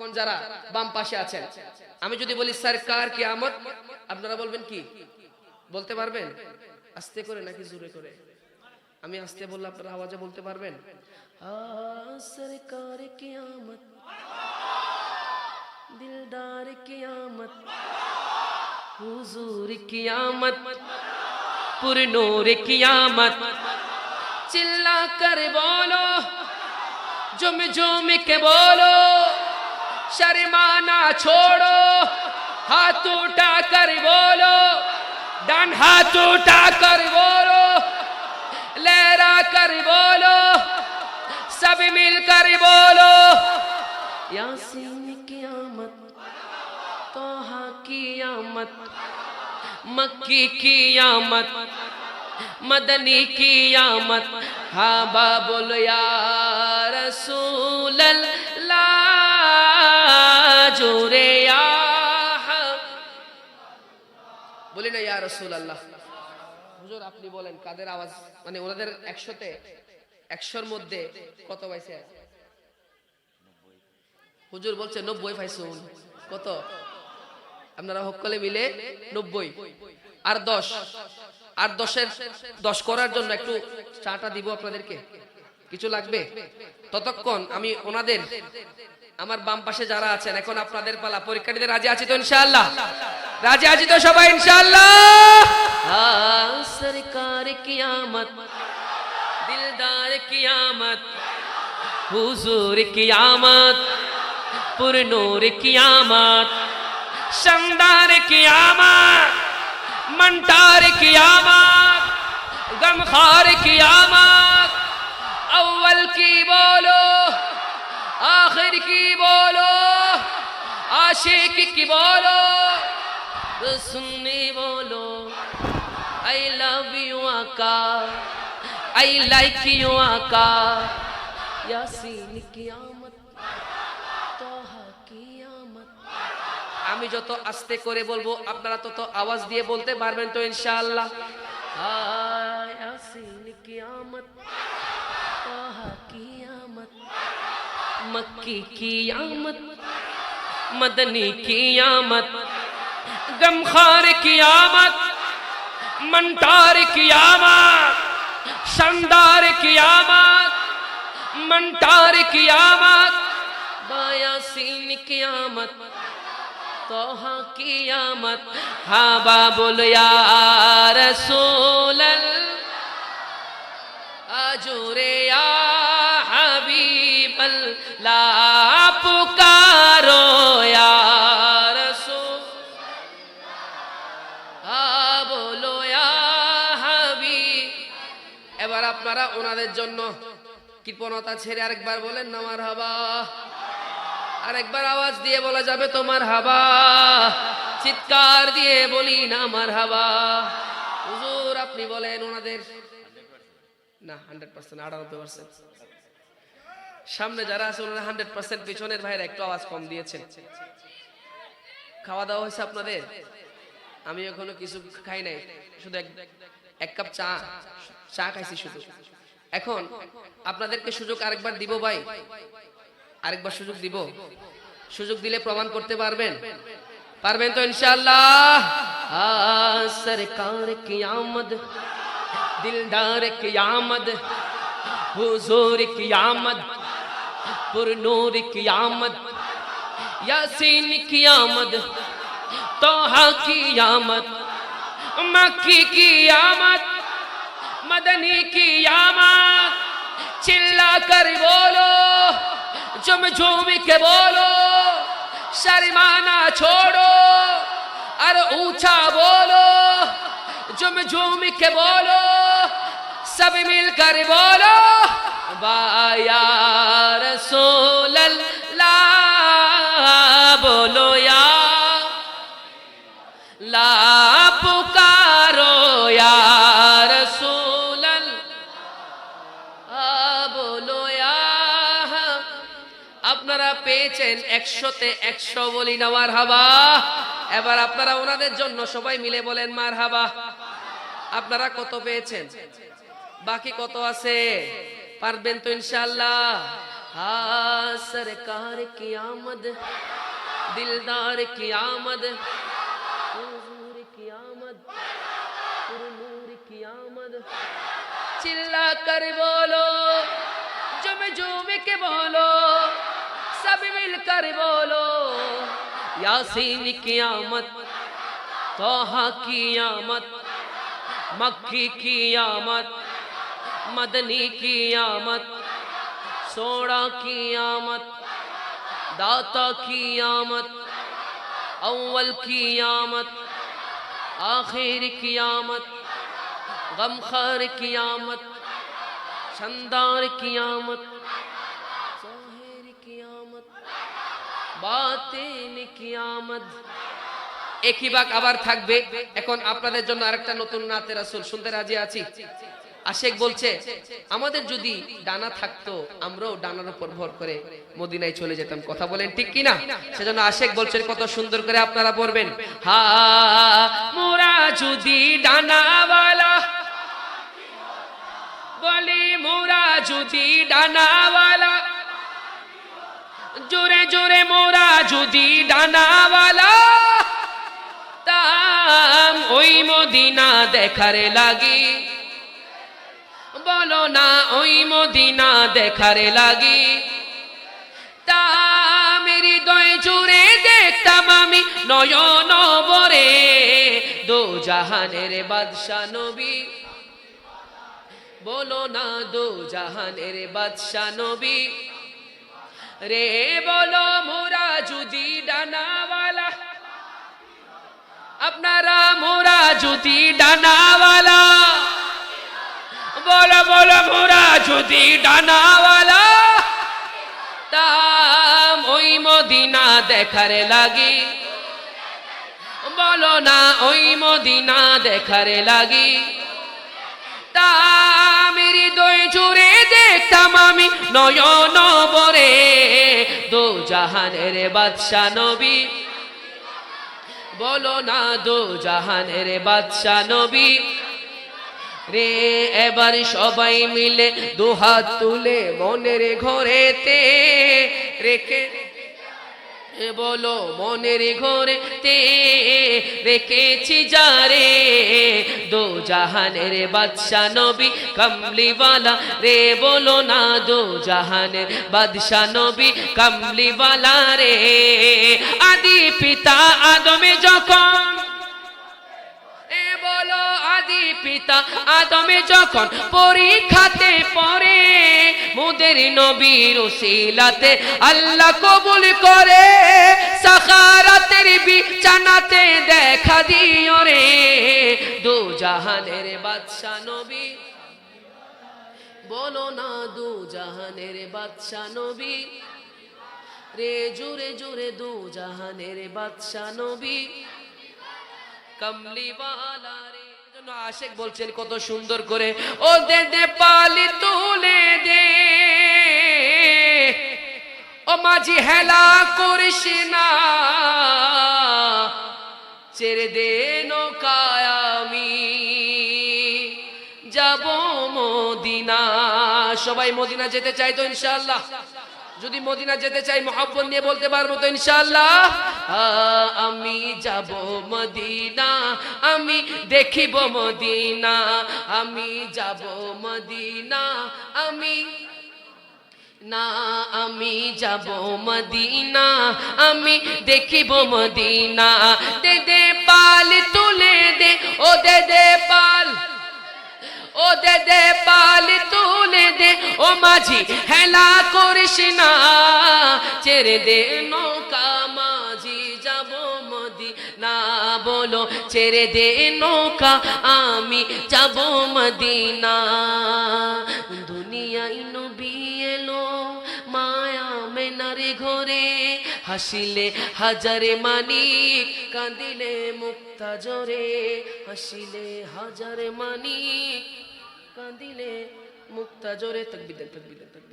এখন যারা বাম পাশে আছেন। আমি যদি বলি, সরকার কি আমত আপনারা বলবেন কি? বলতে পারবেন? আস্তে করে নাকি জোরে করে? আমি আস্তে বললে আপনারা আওয়াজে বলতে পারবেন? সরকার কি আমত দিলদার কি আমত হুজুর কি আমত পুরনোর কি আমত চিল্লা করে বলো, জমে জমে কে বলো? शर्माना छोड़ो। हाथ उठा कर बोलो। डन हाथ उठा कर बोलो। लहरा कर बोलो। सब मिलकर बोलो। यासीन कियामत, तोहा कियामत, मक्की कियामत, मदनी कियामत। हाँ बाबुल या रसूल अल्लाह জোরে বলি না, ইয়া রসুল আল্লাহ হুজুর, আপনি বলেন, কাদের আওয়াজ? মানে ওনাদের একশোতে, একশোর মধ্যে কত পাইছে? হুজুর বলছে, নব্বই পাইছে কত? আপনারা সকলে মিলে নব্বই। আর দশ? আর দশের, দশ করার জন্য একটু চাটা দিব আপনাদেরকে। কিছু লাগবে? ততক্ষণ আমি ওনাদের আমার বাম পাশে যারা আছেন, এখন আপনাদের পালা। পরীক্ষাটিতে রাজি আছি তো ইনশাআল্লাহ? রাজি আছি তো সবাই ইনশাআল্লাহ? সরকার কিয়ামত, দিলদার কিয়ামত, হুজুর কিয়ামত, পুরনোর কিয়ামত, শানদার কিয়ামত, মন্টার কিয়ামত, গমখার কিয়ামত अव्वल কি বলো? আখির কি বলো? আশিক কি বলো? সুন্নি বলো আই লাভ ইউ আকা। আই লাইক ইউ আকা। ইয়াসিন, কিয়ামত তোহা কিয়ামত। আমি যত আস্তে করে বলব, আপনারা তত আওয়াজ দিয়ে বলতে পারবেন তো ইনশাআল্লাহ। ইয়াসিন, কিয়ামত। मक्की की आमद मदनी की आमद गमखार की आमद मंटार की आमद शानदार कियामत मंटार कियामत बयासीन कियामत तोहा कियामत हाँ बाबुल या रसूल ওনাদের জন্য। কৃপণতা ছেড়ে আরেকবার বলেন না আমার হাবা আরেকবার আওয়াজ দিয়ে বলা যাবে তোমার হাবা চিৎকার দিয়ে বলি না আমার হাবা হুজুর, আপনি বলেন ওনাদের। না, হান্ড্রেড পার্সেন্ট, আটানব্বই পার্সেন্ট। সামনে যারা আছে, ওনারা হান্ড্রেড পার্সেন্ট পিছনের ভাইয়ের একটু আওয়াজ কম দিয়েছেন। খাওয়া দাওয়া হয়েছে আপনাদের? আমি এখনও কিছু খাই নাই। শুধু এক এক কাপ চা। চা খাইছি শুধু এখন আপনাদেরকে সুযোগ আরেকবার দিব ভাই। আরেকবার সুযোগ দিব। সুযোগ দিলে প্রমাণ করতে পারবেন। পারবেন তো ইনশাআল্লাহ? সরকার কিয়ামত, দিলদার কিয়ামত, হুজুর কিয়ামত, পুরনূর কিয়ামত, ইয়াসিন की তোহা কিয়ামত মাকি কিয়ামত मदनी की आमद चिल्ला कर बोलो जुम झूम के बोलो शर्माना छोड़ो अरे ऊंचा बोलो जुम झूम के बोलो सब मिलकर बोलो बाया रसूल अल्लाह बोलो या ला পেয়েছেন একশোতে একশো বলি না মার হাবা এবার আপনারা ওনাদের জন্য সবাই মিলে বলেন মার হাবা আপনারা কত পেয়েছেন? বাকি কত আছে? পারবেন তো ইনশাল্লাহ সরকার কি আমদ দিলদার কি আমদ চিল্লা কর বলো জমে জমে কে বলো। سب مل کر بولو یاسین کی آمد توہا کی آمد مکی کی آمد مدنی کی آمد سوڑا کی آمد داتا کی آمد اول کی آمد آخر کی آمد غمخار کی آمد چندار کی آمد একই বাক আবার থাকবে। এখন আপনাদের জন্য আরেকটা নতুন নাতে রাসূল শুনতে রাজি আছি। আশেক বলছে, আমাদের যদি ডানা থাকতো, আমরাও ডানার উপর ভর করে মদিনায় চলে যেতাম। কথা বলেন ঠিক কিনা? সেজন্য আশেক বলছেন কত সুন্দর করে আপনারা পড়বেন। হা, মোরা যদি ডানাওয়ালা, বলি, মোরা যদি ডানাওয়ালা। জোরে জোরে, মোরা যদি ডানাওয়ালা, তাম ওই মদিনা দেখারে লাগি। বলো না, ওই মদিনা দেখারে লাগি। তা মেরি দয় জুড়ে দেখতাম আমি নয়ন বরে দো জাহানের বাদশা নবী। বলো না দো জাহানের বাদশা নবী। রে বলো মোরা যদি ডানাওয়ালা। আপনারা মোরা যদি ডানাওয়ালা। বলো বলো মোরা যদি ডানাওয়ালা। তাম ওই মদিনা দেখারে লাগি। বলো না ওই মদিনা দেখারে লাগি। তা মেরি দই জুড়ে দেখতাম আমি নয়ন বরে দো জাহানের বাদশা নবী। বলো না দো জাহানের বাদশাহ নবী। রে, এবার সবাই মিলে দুহাত তুলে মনের ঘরেতে রেখে বলো, মনের ঘরে তে রেখেছি যারে দো জাহানের বাদশা নবী কমলিওয়ালা রে, বলো না দো জাহানের বাদশা নবী কমলিওয়ালা রে। আদি পিতা আদমে যখন এ বলো, আদি পিতা আদমে যখন পরীক্ষাতে মুদের নবীর ওসিলাতে আল্লাহ কবুল করে। সাখারাতের বিছানাতে দেখা দিও রে। দু জাহানের বাদশা নবী। বলো না দু জাহানের বাদশা নবী। রে জুরে জুরে দু জাহানের বাদশা নবী। কমলিওয়ালা রে। আশেক বলছেন, কত সুন্দর করে ও দে দে পালি তুলে দে। ও মাঝি, হেলা করিস না। ছেড়ে দে নৌকায় আমি। যাব মদিনা। সবাই মদিনা যেতে চাই তো ইনশাল্লাহ যদি মদিনা যেতে চাই, মহাব্বত নিয়ে বলতে পারব তো ইনশাল্লাহ আমি যাব মদিনা, আমি দেখিব মদিনা, আমি যাব মদিনা, আমি না, আমি যাব মদিনা, আমি দেখিব মদিনা। দে দে পাল তুলে দে, ও দে দে পাল। ও দে দে পাল তুলে দে, ও মাঝি হেলা করিস না, ছেড়ে দে নৌকা মাঝি ছেড়ে দে নৌকা, আমি যাব মদিনা দুনিয়ায় নবী এলো মায়া মেনারে ঘরে, হাসিলে হাজারে মানিক, কাঁদিলে মুক্তা জোরে হাসিলে হাজারে মানিক, কাঁদিলে মুক্তা জোরে দেন, তকবির দেন।